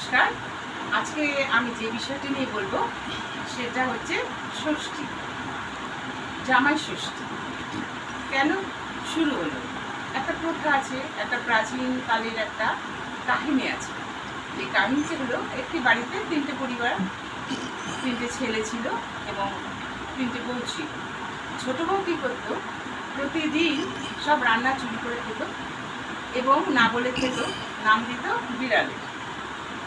নমস্কার। আজকে আমি যে বিষয়টি নিয়ে বলব, সেটা হচ্ছে ষষ্ঠী। জামাই ষষ্ঠী। কেন শুরু হলো? একটা প্রথা আছে, একটা প্রাচীন কালের একটা কাহিনী আছে। এই কাহিনীটি হলো, একটি বাড়িতে তিনটে পরিবার, তিনটে ছেলে ছিল এবং তিনটে বউ ছিল। ছোটো বউ কী করতো? প্রতিদিন সব রান্না চুরি করে খেত এবং না বলে খেত, নাম দিত বিড়ালে।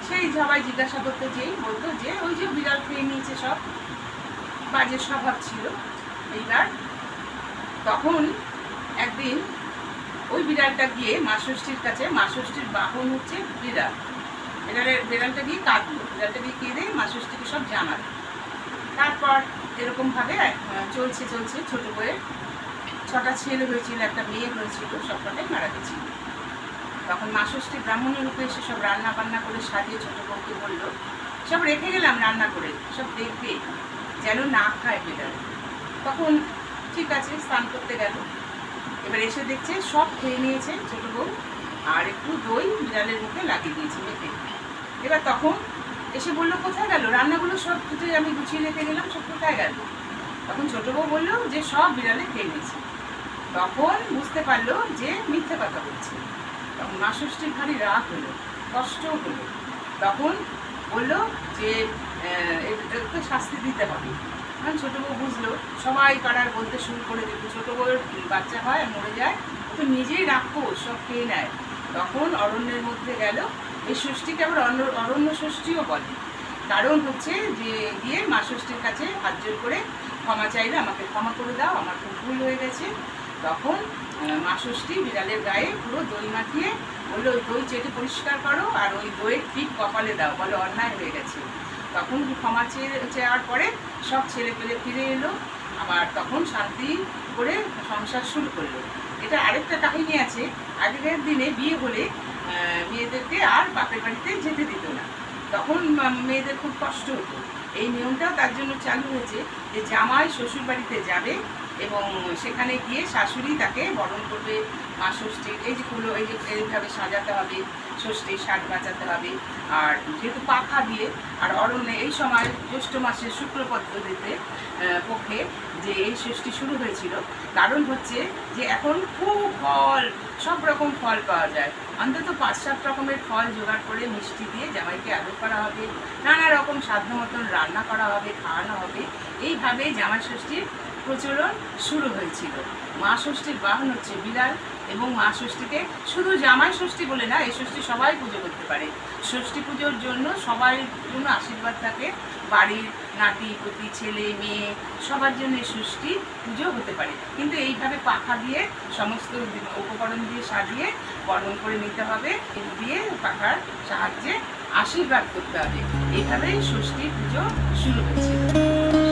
সেই সবাই জিজ্ঞাসা করতে যেই বলতো যে, ওই যে বিড়াল খেয়ে নিয়েছে সব। বাজে স্বভাব ছিল এইবার। তখন একদিন ওই বিড়ালটা গিয়ে মা ষষ্ঠীর কাছে মা ষষ্ঠীর বাহন হচ্ছে বিড়াল। বিড়ালের, বিড়ালটা গিয়ে কাঁদলো। বিড়ালটা গিয়ে কেঁদে মা ষষ্ঠীকে সব জানালো। তারপর এরকমভাবে চলছে চলছে, ছোটো বইয়ের ছটা ছেলে হয়েছিল, একটা মেয়ে হয়েছিল, সবকটাই মারা গেছিল। তখন মা ষষ্ঠী ব্রাহ্মণের রূপে এসে সব রান্না বান্না করে সাজিয়ে ছোটো বউকে বলল, সব রেখে গেলাম রান্না করে, সব দেখবে, যেন না খায় বিড়াল তখন, ঠিক আছে, স্নান করতে গেল। এবার এসে দেখছে সব খেয়ে নিয়েছে ছোটো বউ, আর একটু দই বিড়ালের মুখে লাগিয়ে দিয়েছে মেখে এবার তখন এসে বলল, কোথায় গেল? রান্নাগুলো সব কিছু আমি গুছিয়ে রেখে গেলাম, সব কোথায় গেল? তখন ছোটো বউ বলল, যে সব বিড়ালে খেয়ে নিয়েছে। তখন বুঝতে পারল যে মিথ্যে কথা বলছে। তখন মা ষষ্ঠীর ভারী রাগ হলো কষ্টও হলো। তখন বলল যে আহ, এ- একে শাস্তি দিতে হবে। কারণ ছোটো বউ বুঝলো সবাই পাড়ার বলতে শুরু করে দিল ছোটো বউয়ের বাচ্চা হয় মরে যায় তো নিজেই রাক্ষস সব খেয়ে নেয়। তখন অরণ্যের মধ্যে গেল এই ষষ্ঠীকে আবার অন্য- অরণ্য ষষ্ঠীও বলে। কারণ হচ্ছে যে গিয়ে মা ষষ্ঠীর কাছে হাত করে ক্ষমা চাইলে আমাকে ক্ষমা করে দাও আমার খুব ভুল হয়ে গেছে। তখন আহ, বিড়ালের গায়ে পুরো দই মাখিয়ে বলল ওই দই চেটে পরিষ্কার করো আর ওই দইয়ের ঠিক কপালে দাও। বলে অন্যায় হয়ে গেছে। তখন ক্ষমা চেয়ে চাওয়ার পরে সব ছেলে পেলে ফিরে এলো। আবার তখন শান্তি করে সংসার শুরু করল। এটা আরেকটা কাহিনী আছে। আগেকার দিনে বিয়ে হলে মেয়েদেরকে আর বাপের বাড়িতে যেতে দিত না। তখন মেয়েদের খুব কষ্ট হতো। এই নিয়মটাও তার জন্য চালু হয়েছে যে জামাই শ্বশুর বাড়িতে যাবে এবং সেখানে গিয়ে শাশুড়ি তাকে বরণ করবে, মা ষষ্ঠীর এই যে কুলো এই যে এইভাবে সাজাতে হবে, ষষ্ঠীর শাক বাঁচাতে হবে। আর যেহেতু পাখা দিয়ে, আর অরণ্যে এই সময় জ্যৈষ্ঠ মাসের শুক্ল পদ্ধতিতে পক্ষে যে এই ষষ্ঠী শুরু হয়েছিল, কারণ হচ্ছে যে এখন খুব ফল, সব রকম ফল পাওয়া যায়। অন্তত পাঁচ সাত রকমের ফল জোগাড় করে মিষ্টি দিয়ে জামাইকে আদর করা হবে, নানা রকম সাধ্য মতন রান্না করা হবে, খাওয়ানো হবে। এইভাবে জামাই ষষ্ঠীর প্রচলন শুরু হয়েছিল। মা ষষ্ঠীর বাহন হচ্ছে বিড়াল এবং মা ষষ্ঠীকে শুধু জামাই ষষ্ঠী বলে না এই ষষ্ঠী সবাই পুজো করতে পারে। ষষ্ঠী পুজোর জন্য সবার জন্য আশীর্বাদ থাকে। বাড়ির নাতি, পুতি, ছেলে, মেয়ে, সবার জন্য এই ষষ্ঠী পুজো হতে পারে। কিন্তু এইভাবে পাখা দিয়ে সমস্ত উপকরণ দিয়ে সাজিয়ে বরণ করে নিতে হবে। দিয়ে পাখার সাহায্যে আশীর্বাদ করতে হবে। এইভাবেই ষষ্ঠী পুজো শুরু হয়েছিল।